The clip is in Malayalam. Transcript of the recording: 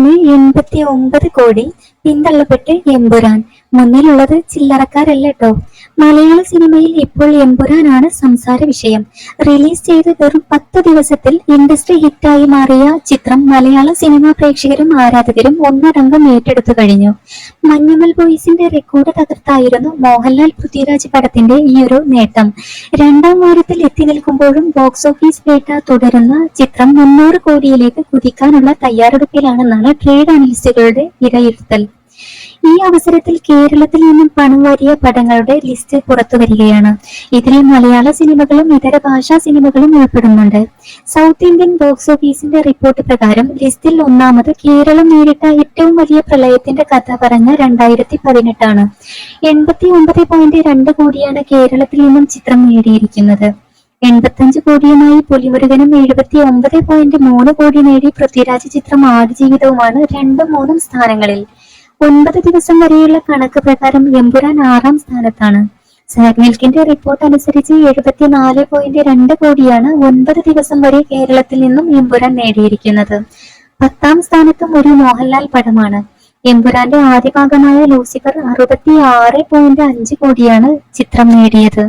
ചിത്രത്തിന് എൺപത്തി ഒമ്പത് കോടി പിന്തള്ളപ്പെട്ട് എമ്പുരാൻ മുന്നിലുള്ളത് ചില്ലറക്കാരല്ല കേട്ടോ മലയാള സിനിമയിൽ ഇപ്പോൾ എമ്പുരാനാണ് സംസാര വിഷയം. റിലീസ് ചെയ്ത് വെറും പത്ത് ദിവസത്തിൽ ഇൻഡസ്ട്രി ഹിറ്റായി മാറിയ ചിത്രം മലയാള സിനിമാ പ്രേക്ഷകരും ആരാധകരും ഒന്നടങ്കം ഏറ്റെടുത്തു കഴിഞ്ഞു. മഞ്ഞുമൽ ബോയ്സിന്റെ റെക്കോർഡ് തകർത്തായിരുന്നു മോഹൻലാൽ പൃഥ്വിരാജ് പടത്തിന്റെ ഈ ഒരു നേട്ടം. രണ്ടാം വാരത്തിൽ എത്തി നിൽക്കുമ്പോഴും ബോക്സ് ഓഫീസ് വേട്ട തുടരുന്ന ചിത്രം മുന്നൂറ് കോടിയിലേക്ക് കുതിക്കാനുള്ള തയ്യാറെടുപ്പിലാണെന്നാണ് ട്രേഡ് അനലിസ്റ്റുകളുടെ വിലയിരുത്തൽ. ഈ അവസരത്തിൽ കേരളത്തിൽ നിന്നും പണം വാരിയ പടങ്ങളുടെ ലിസ്റ്റ് പുറത്തു വരികയാണ്. ഇതിൽ മലയാള സിനിമകളും ഇതര ഭാഷാ സിനിമകളും ഉൾപ്പെടുന്നുണ്ട്. സൗത്ത് ഇന്ത്യൻ ബോക്സ് ഓഫീസിന്റെ റിപ്പോർട്ട് പ്രകാരം ലിസ്റ്റിൽ ഒന്നാമത് കേരളം നേരിട്ട ഏറ്റവും വലിയ പ്രളയത്തിന്റെ കഥ പറഞ്ഞ രണ്ടായിരത്തി പതിനെട്ടാണ് എൺപത്തി ഒമ്പത് പോയിന്റ് രണ്ട് കോടിയാണ് കേരളത്തിൽ നിന്നും ചിത്രം നേടിയിരിക്കുന്നത്. എൺപത്തഞ്ച് കോടിയുമായി പുലിമുരുകനും എഴുപത്തി ഒമ്പത് പോയിന്റ് മൂന്ന് കോടി നേടി പൃഥ്വിരാജ് ചിത്രം ആടുജീവിതവുമാണ് രണ്ടും മൂന്നും സ്ഥാനങ്ങളിൽ. ഒൻപത് ദിവസം വരെയുള്ള കണക്ക് പ്രകാരം എമ്പുരാൻ ആറാം സ്ഥാനത്താണ്. സാഗ്നിൽക്കിന്റെ റിപ്പോർട്ട് അനുസരിച്ച് എഴുപത്തിനാല് പോയിന്റ് രണ്ട് കോടിയാണ് ഒൻപത് ദിവസം വരെ കേരളത്തിൽ നിന്നും എമ്പുരാൻ നേടിയിരിക്കുന്നത്. പത്താം സ്ഥാനത്തും ഒരു മോഹൻലാൽ പടമാണ്. എമ്പുരാന്റെ ആദ്യ ഭാഗമായ ലൂസിഫർ അറുപത്തി ആറ് പോയിന്റ് അഞ്ച് കോടിയാണ് ചിത്രം നേടിയത്.